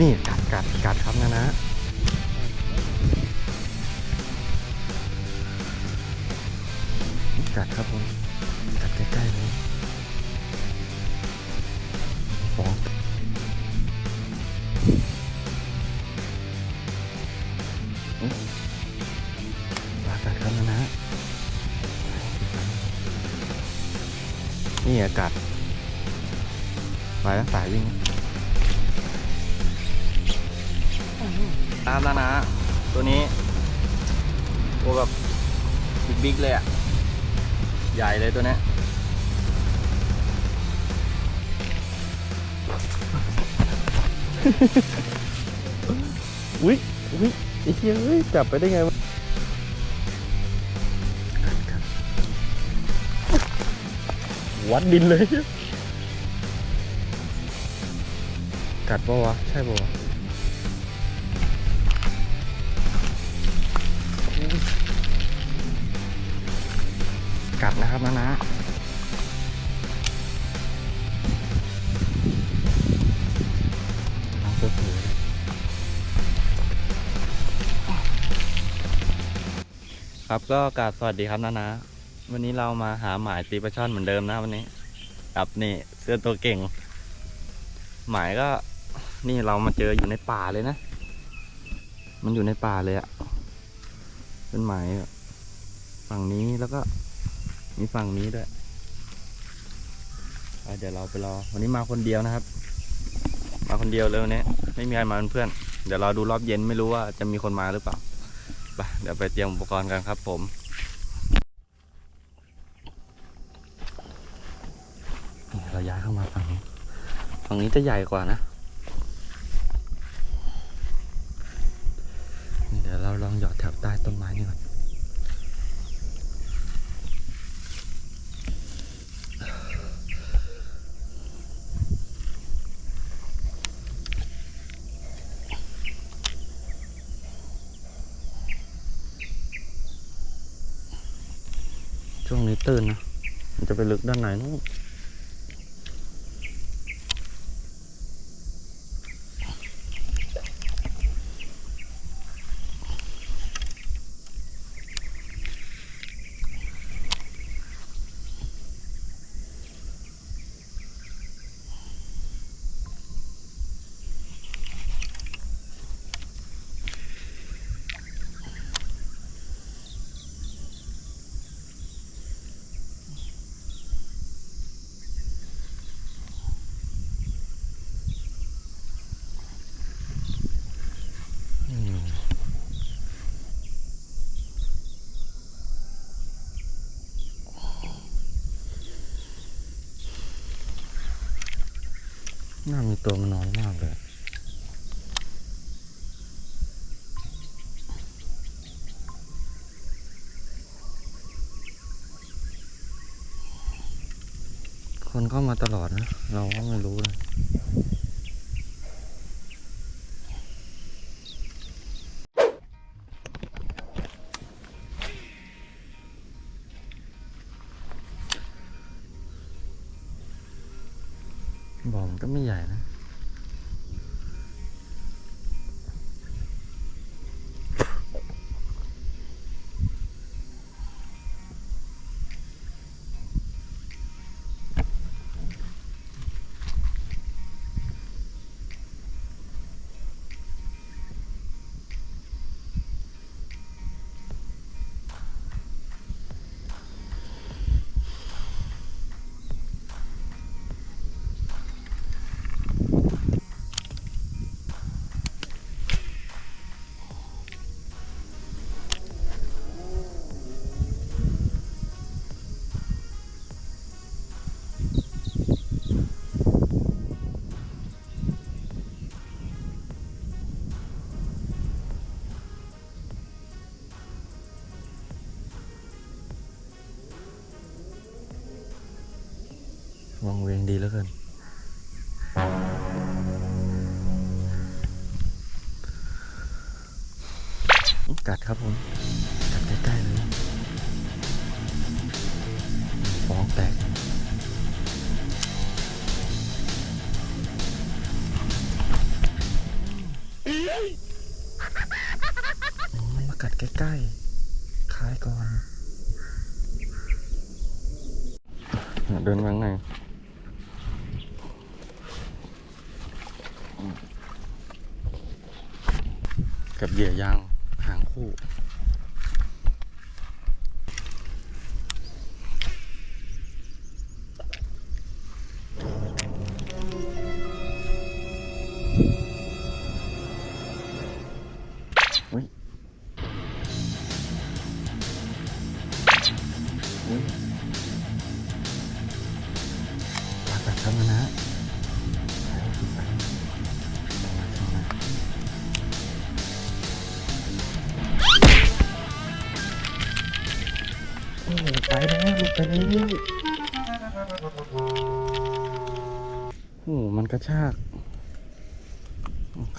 นี่กัดกัดกัดครับนะนะกัดครับผมกัดใกล้ๆเลย อุ้ยอุ้ยไอ้เหี้ยเอ้ยจับไปได้ไงวะวัดดินเลย กัดปะวะ ใช่ปะวะกัดนะครับนะนะ ครับก็กราบสวัสดีครับนะนะวันนี้เรามาหาหมายตีปลาช่อนเหมือนเดิมนะวันนี้ครับนี่เสื้อตัวเก่ง หมายก็นี่เรามาเจออยู่ในป่าเลยนะ มันอยู่ในป่าเลยอะเป็นหมายฝั่งนี้แล้วก็มีฝั่งนี้ด้วยเดี๋ยวเราไปรอวันนี้มาคนเดียวนะครับ มาคนเดียวเลยวันนี้ไม่มีใครมาเป็นเพื่อน เดี๋ยวเราดูรอบเย็นไม่รู้ว่าจะมีคนมาหรือเปล่า ไปเดี๋ยวไปเตรียมอุปกรณ์กันครับผมเราย้ายเข้ามาฝั่งนี้ฝั่งนี้จะใหญ่กว่านะ นี่เดี๋ยวเราลองหยอดแถวใต้ต้นไม้นี่ก่อน ช่วงนี้ตื่นนะ มันจะไปลึกด้านไหนนู้นอืม น่ามีตัวมันน้อยมากเลยคนเข้ามาตลอดนะ เราก็ไม่รู้เลยบ่อมันก็ ไม่ใหญ่นะ เวงดีแล้วเกิน กับเหยื่อยางหางคู่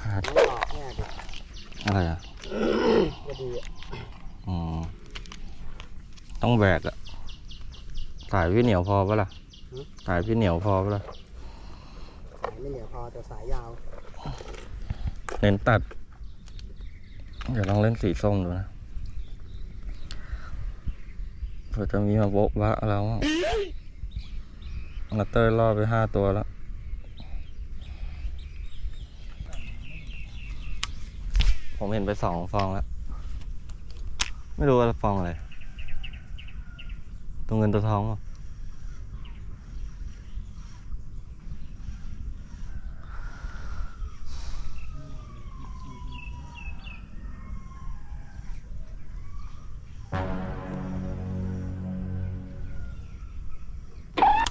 ขาด ไม่ออกแน่ดิอะไรอะ ก็ดีอะอ๋อ ต้องแบกอะสายพี่เหนียวพอปะล่ะสายพี่เหนียวพอปะล่ะ สายไม่เหนียวพอแต่สายยาว เน้นตัด เดี๋ยวลองเล่นสีส้มดูนะเผื่อจะมีมาโบ๊ะวะแล้วอะนัตเตอร์ล่อไปห้าตัวแล้ว ผมเห็นไปสองฟองแล้ว ไม่รู้ว่าฟองอะไร ตัวเงินตัวทองอะ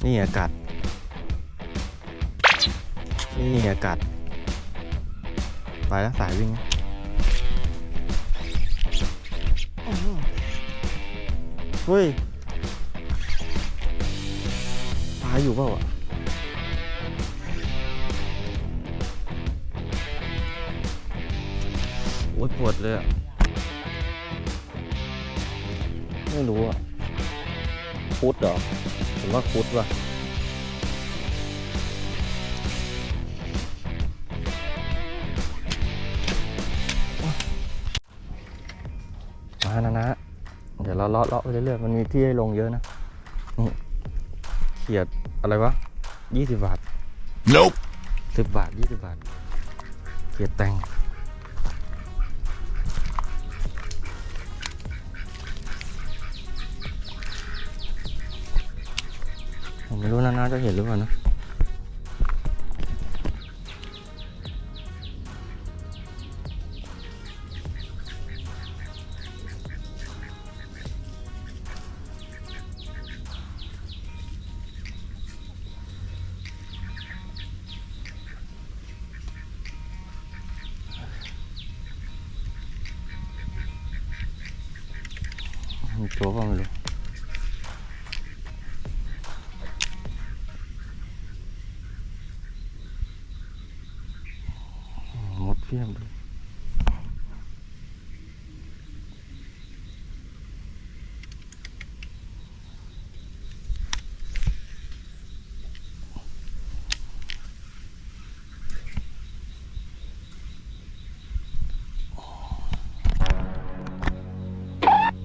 นี่อากาศ นี่อากาศ ไปแล้วสายวิ่ง เฮ้ยปลาอยู่เปล่าอะโอ้ยปวดเลยอะ ไม่รู้อะคุดเหรอ ผมว่าคุดว่ะมานะนะ เดี๋ยวเราเลาะเลาะไปเรื่อยๆมันมีที่ให้ลงเยอะนะนี่เขียดอะไรวะยี่สิบบาท Nope. สิบบาทยี่สิบบาท เขียดแตงผมไม่รู้นะน่าจะเห็นหรือเปล่านะ มีตัวเปล่าไม่รู้หมดเพียบเลย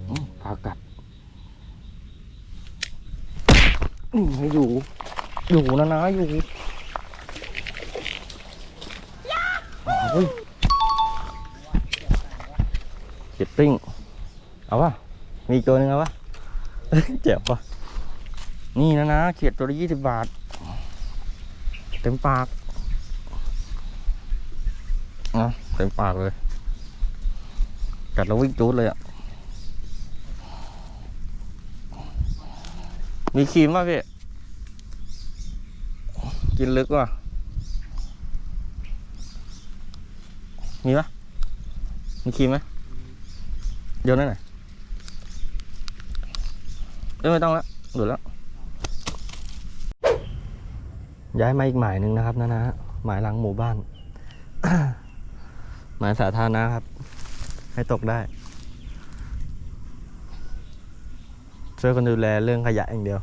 อืมปลากัด นี่อยู่ อยู่นะนะอยู่โอ้ยเจ็ดติ้ง เอาวะมีตัวหนึงเอาวะเจ็บปะนี่นะนะเขียดตัวละยี่สิบบาท เต็มปากนะเต็มปากเลย กัดแล้ววิ่งจูดเลยอะ มีครีมป่ะพี่ กินลึกว่ะ มีปะมีครีมไหมโยนได้ไหนเอ้ยไม่ต้องแล้วหลุดแล้ว ย้ายมาอีกหมายหนึ่งนะครับนะนะหมายหลังหมู่บ้าน หมายสาธารณะครับ ให้ตกได้ ช่วยคนดูแลเรื่องขยะอย่างเดียว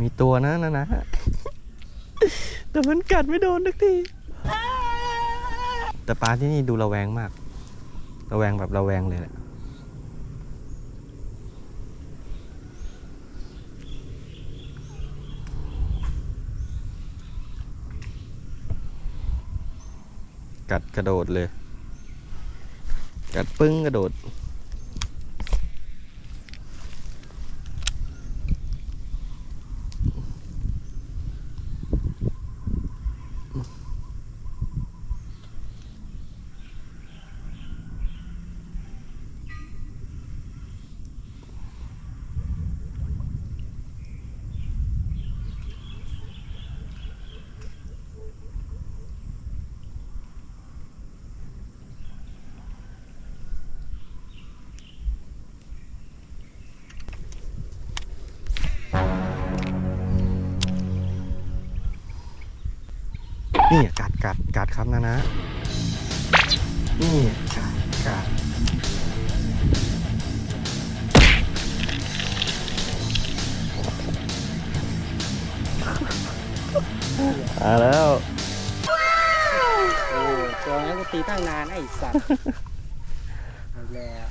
มีตัวนะนะนะ แต่มันกัดไม่โดนสักที แต่ปลาที่นี่ดูระแวงมาก ระแวงแบบระแวงเลยแหละกัดกระโดดเลย กัดปึ้งกระโดด กัดกัดกัดครับนะนะ นี่กัดกัดมาแล้วโอ้ตัวนั้นก็ตีตั้งนานไอ้สัตว์เอาแล้ว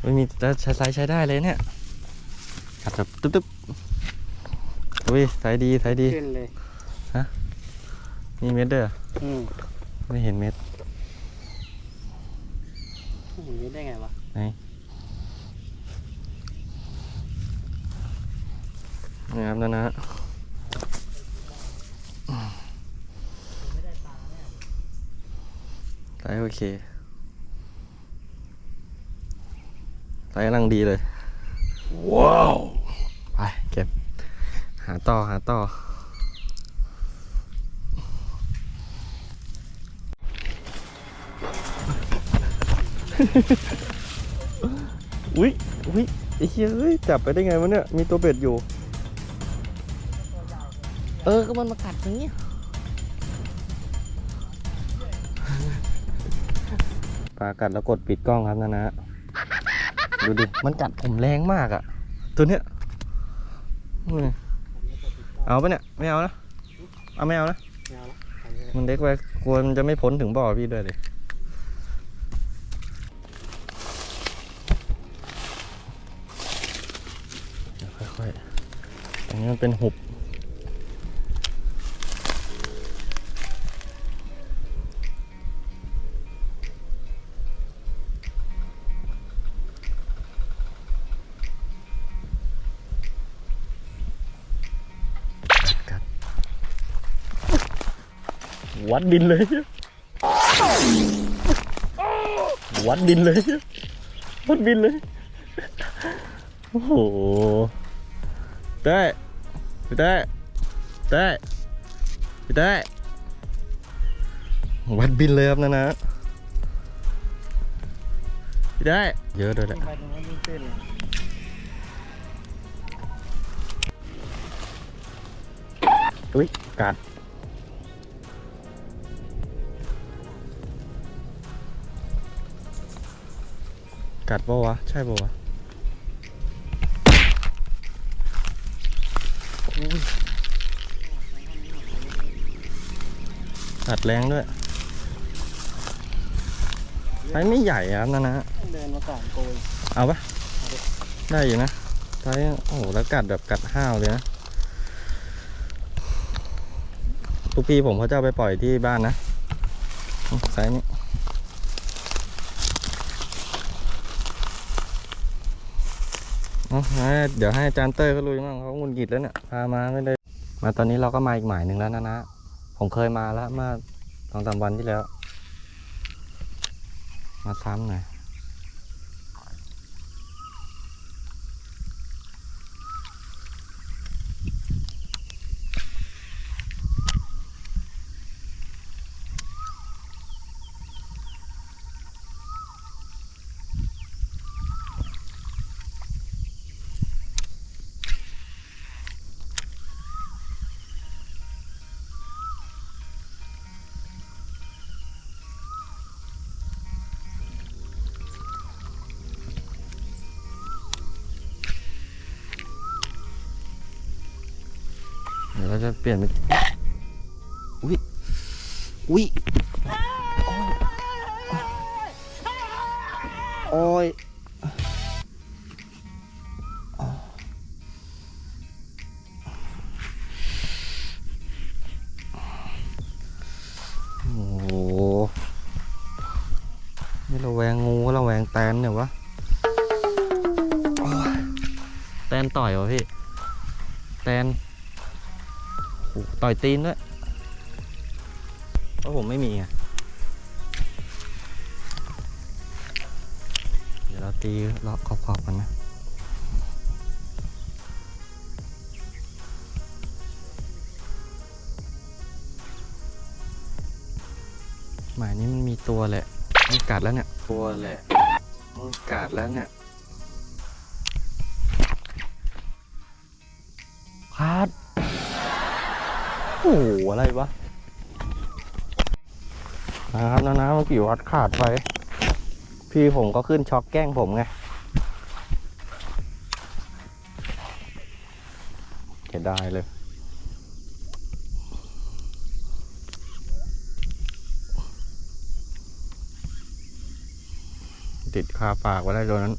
ไม่มีแล้วใช้ไซส์ใช้ได้เลยเนี่ยกัดแบบตึ๊บตึ๊บอุ้ยไซส์ดีไซส์ดี ขึ้นเลยมีเม็ดเด้ออืม ไม่เห็นเม็ดอย่างนี้ได้ไงวะ ไหนนี่ครับนะนะไซส์โอเคไซส์กำลังดีเลย ว้าว ไป เก็บ หาต่อ หาต่อ อุ้ยอุ้ยไอ้เหี้ยเอ้ยจับไปได้ไงวะเนี่ย มีตัวเบ็ดอยู่ เออ ก็มันมากัดอย่างนี้ปลากัดแล้วกดปิดกล้องครับนะนะ ดูดิ มันกัดผมแรงมากอะ่ะ ตัวเนี้ยนี่เอาปะเนี่ย ไม่เอานะ เอาไม่เอานะไม่เอาละไปเลยมันเล็กไปกลัวมันจะไม่พ้นถึงบ่อพี่ด้วยเลย นี้มันเป็นหุบ วัดดินเลย วัดดินเลย วัดบินเลย โอ้โห ได้ ไปได้ได้ไปได้วัดบินเลยครับนะนะไปได้เยอะด้วยแหละไปตรงนั้นยิ่งขึ้นเลยอุ้ยกัดกัดปะวะ ใช่ปะวะ อุ๊ยกัดแรงด้วยไซส์ไม่ใหญ่ครับนะนะเดินมาก่อนโกยเอาปะได้อยู่นะไซส์โอ้โหแล้วกัดแบบกัดห้าวเลยนะทุกพี่ผมเขาจะเอาไปปล่อยที่บ้านนะไซส์นี้เอาให้เดี๋ยวให้อาจารย์เต้ยเขาลุยมั่งเขาห งุนหงิดแล้วเนี่ยพามาไม่ได้มาตอนนี้เราก็มาอีกหมายหนึ่งแล้วนะนะ ผมเคยมาแล้วเมื่อสองสามวันที่แล้ว มาซ้ำหน่อย เราจะเปลี่ยนเป็อุ้ยอุ้ยโอ้ยโอ้โหนี่เราแวงงูเราแวงแตนเนี่ยวะแตนต่อยวะพี่ ต่อยตีนด้วยเพราะผมไม่มีไงเดี๋ยวเราตีเลาะขอบๆกันนะหมายนี้มันมีตัวแหละมันกัดแล้วเนี่ย ตัวแหละมันกัดแล้วเนี่ยคาด โอ้โหอะไรวะนะครับนะนะเมื่อกี้วัดขาดไป พี่ผมก็ขึ้นช็อกแกล้งผมไงเก็ได้เลยติดคาปากไว้ได้ตัวนั้น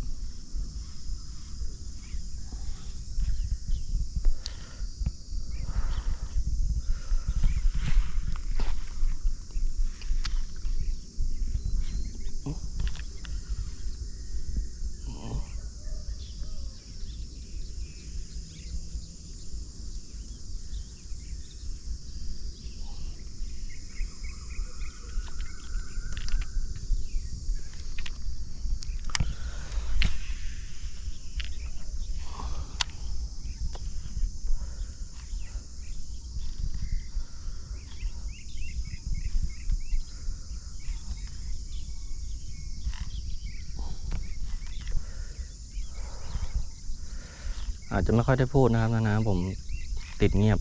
อาจจะไม่ค่อยได้พูดนะครับนะนะผมติดเงียบ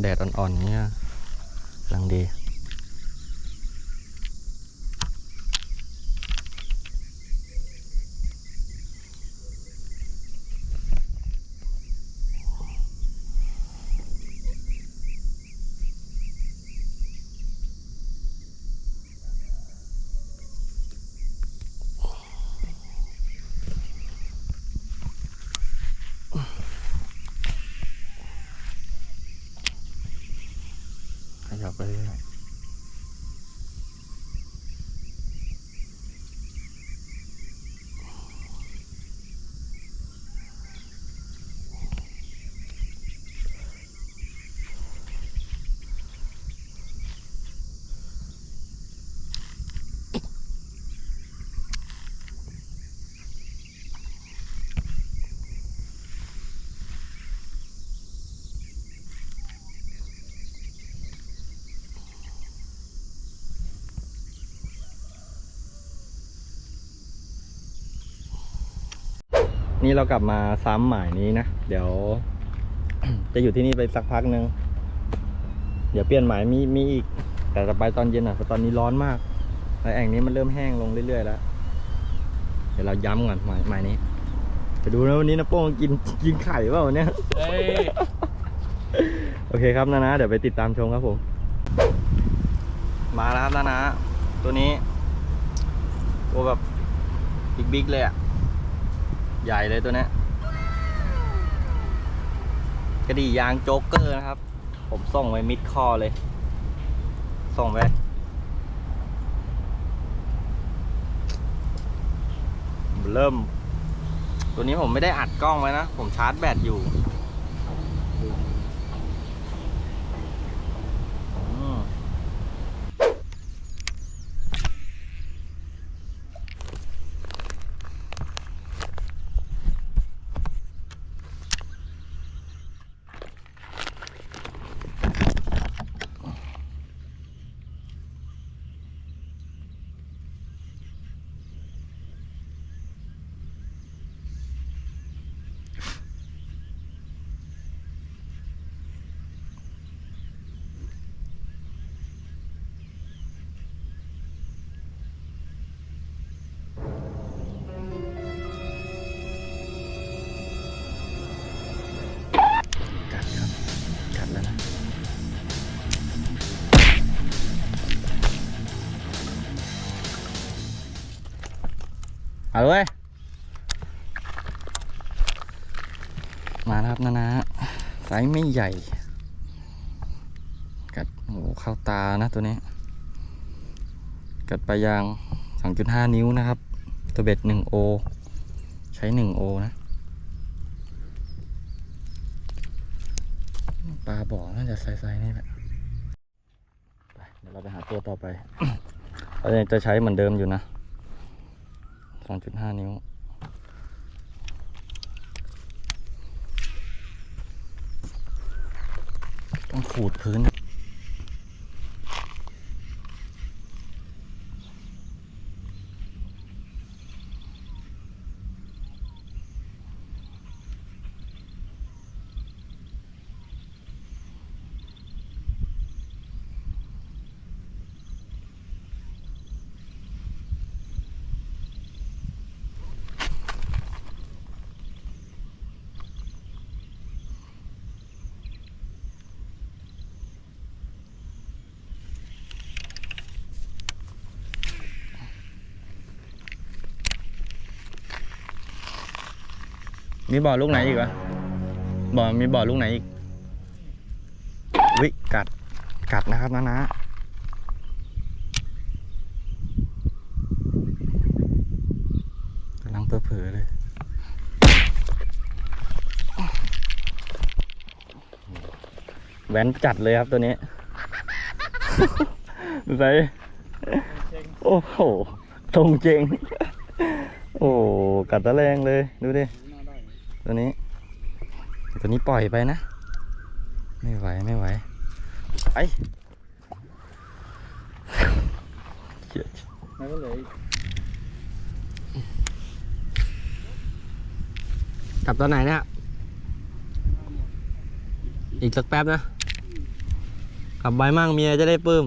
แดดอ่อนๆอย่างเงี้ยกำลังดี นี่เรากลับมาซ้ำหมายนี้นะ เดี๋ยว จะอยู่ที่นี่ไปสักพักหนึ่งเดี๋ยวเปลี่ยนหมายมีมีอีก แต่จะไปตอนเย็นอะเพราะตอนนี้ร้อนมากแล้วแอ่งนี้มันเริ่มแห้งลงเรื่อยๆแล้ว เดี๋ยวเราย้ำก่อนหมายหมายนี้ ไปดูนะวันนี้นะโป้งกินกินไข่เปล่าเนี้ยเฮ้ยโอเคครับนะนะเดี๋ยวไปติดตามชมครับผม มาแล้วครับนะนะตัวนี้ตัวแบบบิ๊กๆเลยอะ ใหญ่เลยตัวนี้กระดี่ยางโจ๊กเกอร์นะครับ ผมส่งไปมิดคอเลย ส่งไปเริ่ม ตัวนี้ผมไม่ได้อัดกล้องไว้นะ ผมชาร์จแบตอยู่ เอาเลยมาครับนานาไซส์ไม่ใหญ่ กัดโอ้โหเข้าตานะตัวนี้ กัดปลายาง 2.5 นิ้วนะครับ ตัวเบ็ด1โอใช้1โอนะ ปลาบ่อน่าจะไซส์นี่แหละเดี๋ยวเราไปหาตัวต่อไปเราจะใช้เหมือนเดิมอยู่นะ 2.5นิ้ว ต้องขูดพื้น มีบ่อลูกไหนอีกวะบ่อมีบ่อลูกไหนอีกวิกัดกัดนะครับนะนะกำลังเผลอๆเลยแหวนจัดเลยครับตัวนี้ดูสิโอ้โหตรงเจงโอ้กัดตะแรงเลย ดูดิ ตัวนี้ ตัวนี้ปล่อยไปนะ ไม่ไหวไม่ไหวไปเหี้ยมันก็เลยกลับตอนไหนเนี่ย อีกสักแป๊บนะ กลับใบมั่งเมียจะได้ปื้ม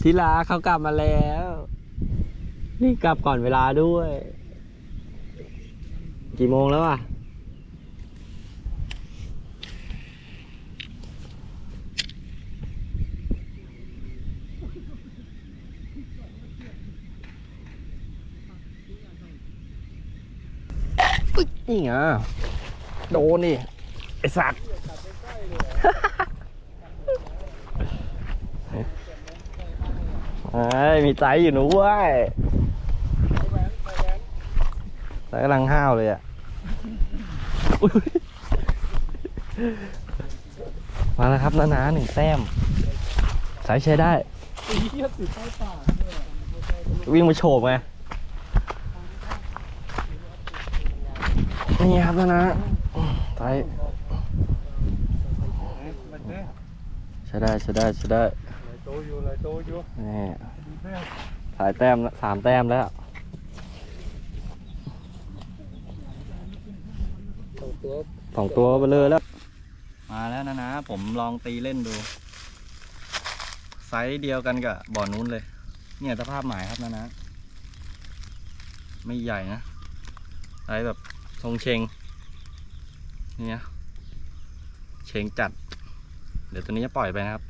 ศิลาเขากลับมาแล้ว นี่กลับก่อนเวลาด้วย กี่โมงแล้วอะ นี่ไงโดนดิไอสัตว์ เอ้ยมีใจอยู่นะเว้ย ใจกำลังห้าวเลยอะมาแล้วครับนานาหนึ่งแต้ม สายใช้ได้ วิ่งมาโฉบไง นี่ครับนานาสายใช้ได้ใช้ได้ใช้ได้นี่สายแต้มละสามแต้มแล้ว โต ตัวสองตัวไปเลยแล้ว มาแล้วนะนะผมลองตีเล่นดู ไซส์เดียวกันกับบ่อนู้นเลย เนี่ยสภาพหมายครับนะนะ ไม่ใหญ่นะไซส์แบบทรงเชงเนี่ยเชงจัด เดี๋ยวตัวนี้จะปล่อยไปนะครับ